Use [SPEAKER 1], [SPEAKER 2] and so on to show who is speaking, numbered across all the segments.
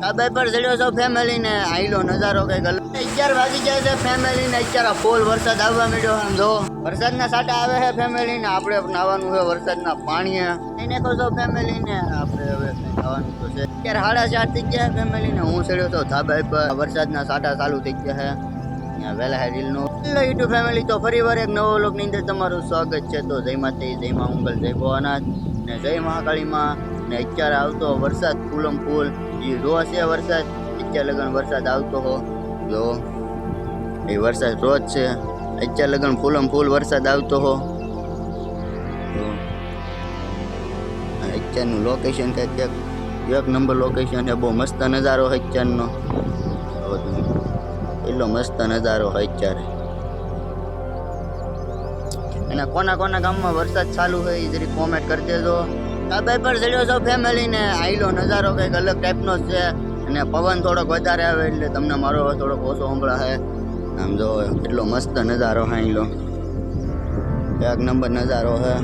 [SPEAKER 1] ધાબા પર ચડ્યો છો ફેમિલી ને આઈલો નજારો કંઈક અલગ. અગિયાર વાગી જાય છે ફેમિલી ને અત્યારે ફૂલ વરસાદ આવવા માંડ્યો આમ જો. વરસાદના સાટા આવે છે ફેમિલી ને આપણે નાવાનું છે વરસાદના પાણીએ. એને કહો છો ફેમિલી ને આપણે હવે નાવાનું તો છે. અત્યારે સાડા ચાર થઈ ગયા ફેમિલી ને હું ચડ્યો તો ધાબા પર વરસાદના સાટા ચાલુ થઈ ગયા છે. વહેલા રીલનો. હેલો યુટ્યુબ ફેમિલી તો ફરી વાર એક નવો લોકની અંદર તમારું સ્વાગત છે. તો જય માતા જય મા મંગલ, જય ભોળાનાથ ને જય મહાકાળીમાં ને અત્યારે આવતો વરસાદ ફૂલમ ફૂલ એ રોજ છે વરસાદ? અત્યારે લગન વરસાદ આવતો હો. જો. એ વરસાદ રોજ છે. અત્યારે લગન ફૂલમ ફૂલ વરસાદ આવતો હો. અત્યારનું લોકેશન કંઈક એક એક નંબર લોકેશન છે. બહુ મસ્ત નજારો હોય અત્યારનો. એટલો મસ્ત નજારો હોય અત્યારે. અને કોના કોના ગામમાં વરસાદ ચાલુ હોય એ જરી કોમેન્ટ કરી દેજો. ધાબા પર ચડ્યો છો ફેમિલી ને? આઈલો નજારો કંઈક અલગ ટાઈપનો જ છે. અને પવન થોડોક વધારે આવે એટલે તમને મારો થોડોક ઓછો સંભળાશે આમ જો એટલો મસ્ત નજારો હાઈલો એક નંબર નજારો છે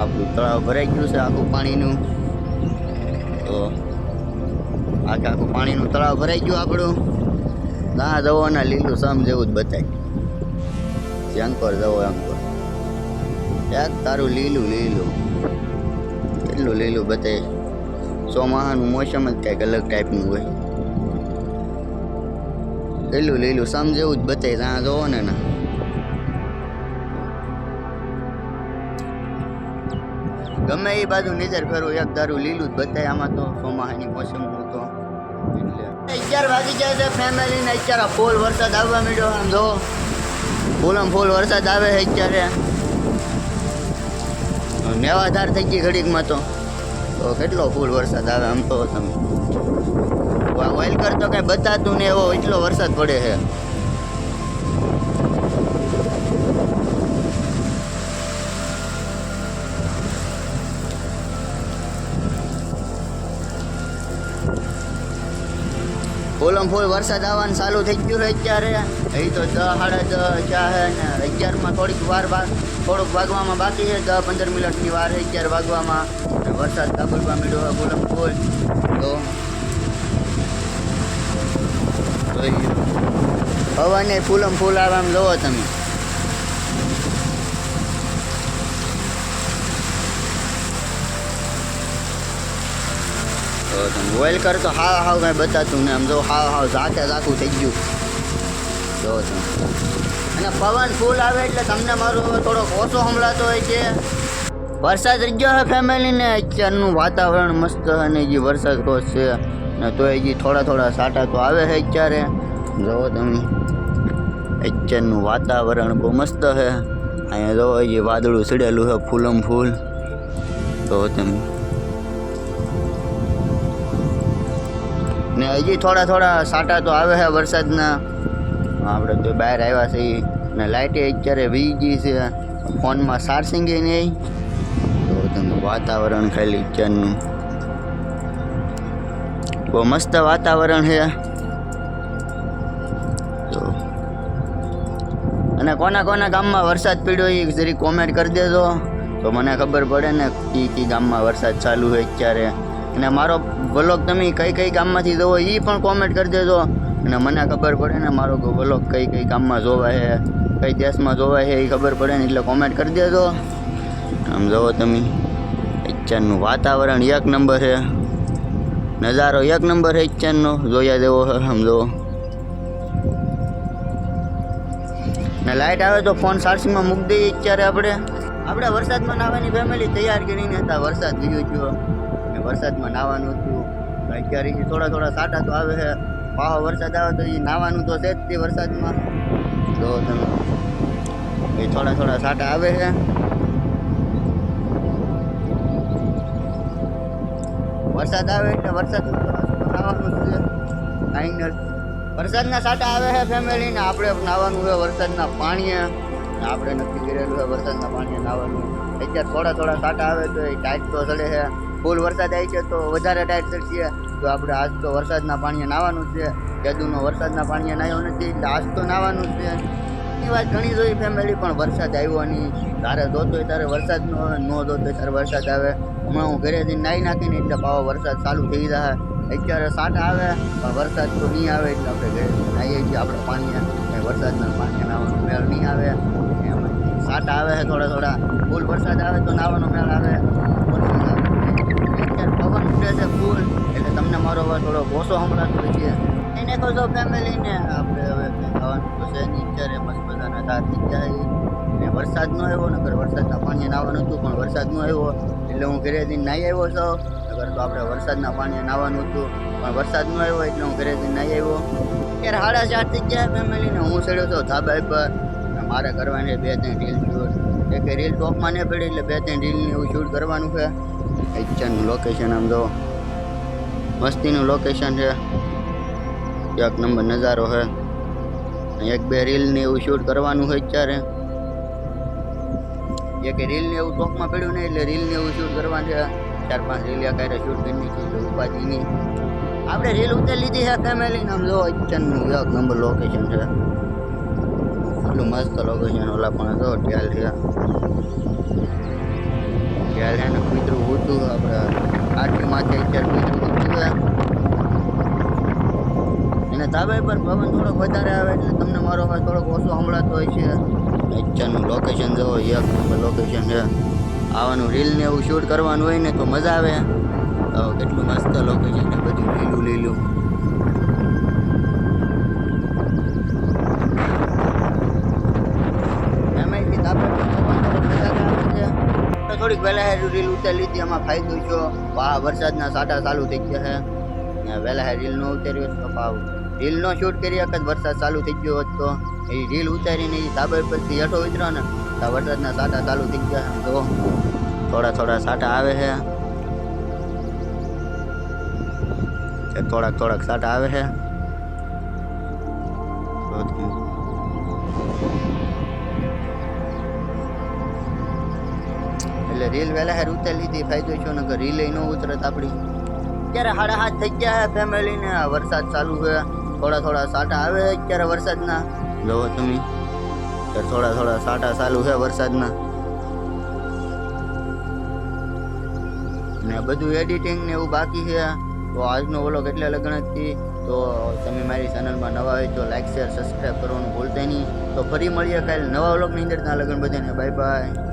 [SPEAKER 1] આપણું તળાવ ભરાઈ ગયું છે આખું પાણીનું. તો આખે આખું પાણીનું તળાવ ભરાઈ ગયું આપણું. ના જવો ને લીલું સમ જેવું જ બતાય. શંકર જવો અંકોર એક તારું લીલું લીલું. કેટલું લીલું બતાય ચોમાહાનું મોસમ જ કંઈક અલગ ટાઈપનું હોય. લીલું લીલું સમજેવું જ બતાય ત્યાં જોવો ને. ના ગમે એ બાજુ નજર ફેરવું, એક દારૂ લીલું જ બતાવે આમાં તો, ચોમાહાની મોસમ તો. અત્યારે વાગી જાય છે ફેમિલી ને, અત્યારે ફૂલ વરસાદ આવવા માંડ્યો આમ જો ફૂલમ ફૂલ વરસાદ આવે છે અત્યારે. નેવાધાર થઈ ગઈ ઘડીકમાં તો. તો કેટલો ફૂલ વરસાદ આવે આમ તો તમે. ઓઇલ કરતો કઈ બતાતું ને એવો એટલો વરસાદ પડે છે. ફૂલમ ફૂલ વરસાદ આવવાનું ચાલુ થઈ ગયું છે અત્યારે. એ તો દસ સાડા દસ ચા છે ને અગિયારમાં થોડીક વાર થોડુંક વાગવામાં બાકી છે દસ પંદર મિનિટની વાર છે અગિયાર વાગવામાં. વરસાદ ગાબડવા મળ્યો હોય બોલમ ફૂલ તો હવાને ફૂલમ ફૂલ આવે લો તમે. બોઇલ કર તો હાવ હાવ કાંઈ બતાતું ને આમ જો હાવ હાવ ઝાકે ઝાકું થઈ ગયું. જો અને પવન ફૂલ આવે એટલે તમને મારો થોડોક ઓછો સંભળાતો હોય છે. વરસાદ રહી ગયો છે ફેમિલીને અત્યારનું વાતાવરણ મસ્ત અને જે વરસાદ રોજ છે. ને તો હજી થોડા થોડા સાટા તો આવે છે અત્યારે. જુઓ તમે. અત્યારનું વાતાવરણ બહુ મસ્ત છે અહીંયા જો હજી વાદળું ચડેલું છે ફૂલમ ફૂલ. તો તમે. ને હજી થોડા થોડા સાટા તો આવે છે વરસાદના. આપણે તો બહાર આવ્યા છીએ. ને લાઇટે અત્યારે વી ગઈ છે. ફોનમાં ચાર્જિંગ નહીં. તમે વાતાવરણ ખાલી અત્યારનું બહુ મસ્ત વાતાવરણ છે. અને કોના કોના ગામમાં વરસાદ પડ્યો એ જરી કોમેન્ટ કરી દેજો. તો મને ખબર પડે ને કઈ કઈ ગામમાં વરસાદ ચાલુ હોય અત્યારે. અને મારો વ્લોગ તમે કઈ કઈ ગામમાંથી જોવો એ પણ કોમેન્ટ કરી દેજો. અને મને ખબર પડે ને મારો વ્લોગ કઈ કઈ ગામમાં જોવાય છે, કઈ દેશમાં જોવાય છે એ ખબર પડે ને એટલે કોમેન્ટ કરી દેજો. આમ જોવો તમે. અત્યારનું વાતાવરણ એક નંબર છે. નજારો એક નંબર છે અત્યારનો જોયા જેવો છે, આમ ને લાઇટ આવે તો ફોન સારસીમાં મૂકી દઈએ અત્યારે આપણે. આપણે વરસાદમાં નાહવાની ફેમિલી તૈયાર કરીને હતા. વરસાદ જોયો ગયો ને વરસાદમાં નાહવાનું હતું. અત્યારે થોડા થોડા સાટા તો આવે છે. પાહો વરસાદ આવે તો એ નાહવાનું તો છે જ તે વરસાદમાં. જો તમે. એ થોડા થોડા સાટા આવે છે. વરસાદ આવે એટલે વરસાદ નાવાનું છે. ફાઇનલ વરસાદના સાટા આવે છે ફેમિલીને આપણે નાહવાનું છે વરસાદના પાણીએ. આપણે નક્કી કરેલું છે વરસાદના પાણીએ નાહવાનું અત્યારે થોડા થોડા સાટા આવે તો એ ટાઈટ તો ચડે છે. ફૂલ વરસાદ આવી છે તો વધારે ટાઈટ ચડશે. તો આપણે આજ તો વરસાદના પાણીએ નાહવાનું છે. જાદુનો વરસાદના પાણીએ નાહ્યો નથી. એટલે આજ તો નાહવાનું છે. એ વાત ઘણી જોઈ ફેમિલી પણ વરસાદ આવ્યો નહીં. તારે જોતો હોય ત્યારે વરસાદ ન જોતો હોય ત્યારે વરસાદ આવે. હમણાં હું ઘરેથી નાહી નાખીને એટલે પાવો વરસાદ ચાલુ થઈ જાય. અત્યારે સાટ આવે, પણ વરસાદ તો નહીં આવે એટલે આપણે ઘરે નાહીએ છીએ આપણે પાણી વરસાદના પાણી નાવાનો મેળ નહીં આવે. સાટ આવે છે થોડા થોડા. ફૂલ વરસાદ આવે તો નાહવાનો મેળ આવે. અત્યારે પવન ઉડે છે ફૂલ. એટલે તમને મારો થોડો ઓછો સંભળાતો હોય છે. એને કહો જો ફેમિલીને આપણે હવે ખાવાનું તો છે નહીં. અત્યારે મસ્ત મજાના દાંત થઈ જાય ને વરસાદ આવ્યો નગર વરસાદના પાણી નાવાનું હતું, પણ વરસાદ ન આવ્યો. એટલે હું ઘરેથી નાહી આવ્યો છો. નગર તો આપણે વરસાદના પાણીએ નાવાનું હતું, પણ વરસાદ ન આવ્યો એટલે હું ઘરેથી નાહી આવ્યો. અત્યારે સાડા ચાર થઈ ગયા ફેમિલીને હું ચડ્યો હતો ધાબા પર અને મારે કરવાની બે ત્રણ રીલ શૂટ એક રીલ ટોપમાં નહીં પડી, એટલે બે ત્રણ રીલની એવું શૂટ કરવાનું છે. એક્ચરનું લોકેશન આમ જો મસ્તીનું લોકેશન છે. એક નંબર નજારો છે એક બે રીલને એવું શૂટ કરવાનું હોય અત્યારે. એક રીલને એવું ટોપમાં પડ્યું નહીં એટલે રીલને એવું શૂટ કરવાનું છે ચાર પાંચ રીલ એકારે શૂટ કરી નાખી. એટલે ઉપાધિ નહીં આપણે રીલ ઉતારી લીધી છે ફેમિલી આમ જો અત્યારનું એક નંબર લોકેશન છે. એટલું મસ્ત લોકેશન ઓલા પણ જો ઢેલ છે. ઢેલ છે ને, કૂતરું ઉતું આપણે આટલું માથે અત્યારે કૂતરું ઉતું અને ધાબા પર પવન થોડોક વધારે આવે એટલે તમને મારો અવાજ થોડોક ઓછો સંભળાતો હોય છે. પિક્ચરનું લોકેશન જો એક નંબર લોકેશન છે. આવવાનું રીલ ને એવું શૂટ કરવાનું હોય ને તો મજા આવે. તો કેટલું મસ્ત લોકેશન છે, બધું લીલું લીલું. થોડોક આવે વહેલા રીલ ઉતારી લીધી એમાં ફાયદો છો વાહ, વરસાદના સાટા ચાલુ થઈ ગયા છે. ને વહેલા રીલ ન ઉતાર્યો તો પાવ રીલ નો શૂટ કરી વખત વરસાદ ચાલુ થઈ ગયો હોત. એ રીલ ઉતારીને એ સાબર પરથી હેઠો ઉતરો ને તો વરસાદના સાટા ચાલુ થઈ ગયા. તો થોડા થોડા સાટા આવે છે થોડાક થોડાક સાટા આવે છે એટલે રીલ વહેલા હેર ઉતારી લીધી. ફાયદો છો કે રીલ ન ઉતરત આપણી ત્યારે સાડા હાથ થઈ ગયા છે ફેમિલીને વરસાદ ચાલુ છે થોડા થોડા સાટા આવે અત્યારે વરસાદના? જોવો તમે. થોડા થોડા સાટા ચાલુ છે વરસાદના. ને બધું એડિટિંગ ને એવું બાકી છે. તો આજનો વ્લોગ એટલે હતી. તો તમે મારી ચેનલમાં નવા હોય તો લાઈક શેર સબસ્ક્રાઈબ કરવાનું ભૂલતા નહીં. તો ફરી મળીએ કાલે નવા વ્લોગની અંદર. ત્યાં લગ્ન બધાને બાય બાય